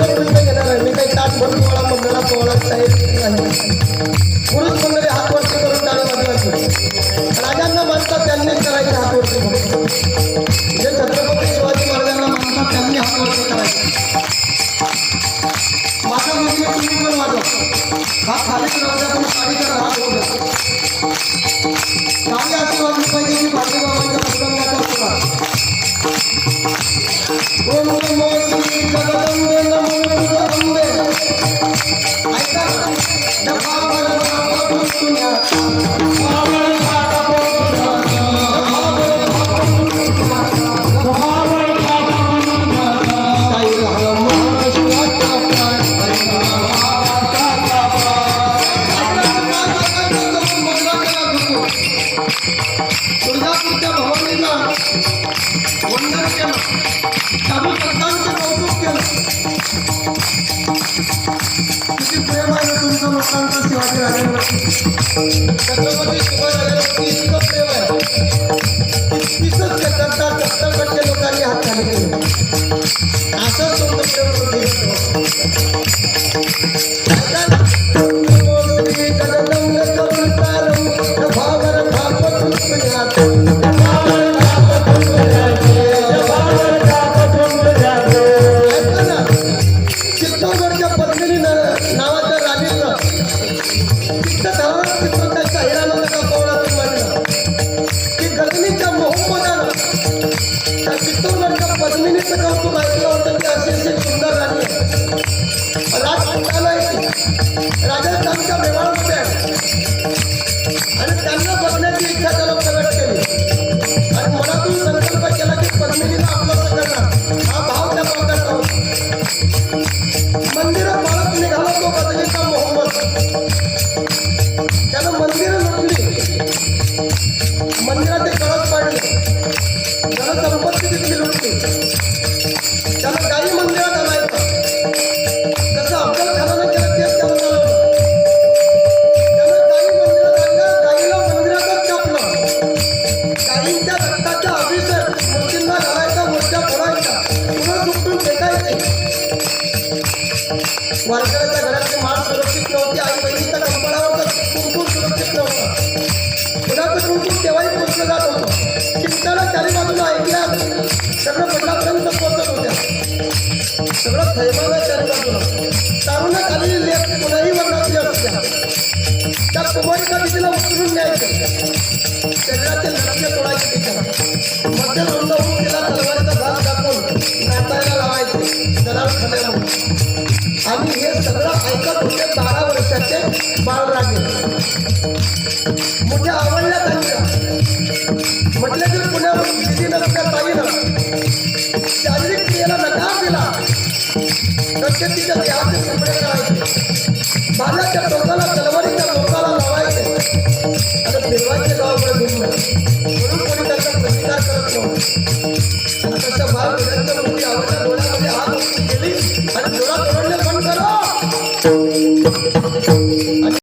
निर्णय तुमच्या घेणार आहे? मी काही ताट म्हणून तुम्हाला मंडळा पोहळा साहेब पुरुष मंडळी हात वर्ष करून टाळी वाजवायची राजांना मानतात त्यांनीच करायचे हात वर्ष जे छत्रपती शिवाजी महाराजांना मानतात त्यांनी हात वर्ष करायचे. माझा म्हणजे तुम्ही पण वाजवा हा खाली करायचा पण साडीचा हात होऊ द्या चांगले असे वाजले पाहिजे की भाजीबाबांच्या पुस्तकाचा पुण्या काही छत्रपती शिवाजी इतकं प्रेम आहे. तीसच सेकंदात सत्तर लोकांनी हात खाली केले असंच तुमचं प्रेम त्या चित्तौडच्या पद्मिनीचं कौतुक ऐकलं होतं की सुंदर राणी राजपुताला राजस्थानच्या आणि त्यांना बघण्याची इच्छा त्याला प्रगट केली. आणि मनातून संकल्प केला की पद्मिनीला आपलं हा भाव त्या लोकांचा होता. मंदिरं पाळत निघाला तो मोहम्मद. त्यानं मंदिरं लुटली. मंदिराचे कळस पाडले. त्यानं वारकऱ्याच्या घरातली माळ सुरक्षित नव्हती आई बहिणीच्या कंपनावर कुंकू सुरक्षित नव्हतं कुणाचं कुंकू तेव्हाही पोचलं जात होतं कित्ताला चारी बाजूला ऐकल्या सगळं पडलापर्यंत पोचत होत्या. सगळं थैमान चारी बाजूला. तारुण्या खाली लेख कुणाही वर्णातली असत्या त्या कुमारिका तिला उचलून न्यायचं. शरीरातील लक्ष तोडायची तिच्या मध्य रुंद होऊन तिला तलवारीचा घास दाखवून नाचायला लावायचे. दलाल खाण्यामध्ये आणि हे सगळं ऐकत होते बारा वर्षाचे बाळराजे मोठ्या आवडल्या त्यांच्या म्हटलं की पुण्यावरून दिदी नसल्या ताईनं शारीरिक क्रियेला नकार दिला. तर ते तिच्या देहाचे तुकडे करायचे. बाल्याच्या टोकाला तलवारीच्या टोकाला लावायचे. आणि फिरवायचे गावाकडे घेऊन म्हणून कोणी त्याचा प्रतिकार करत नव्हतं.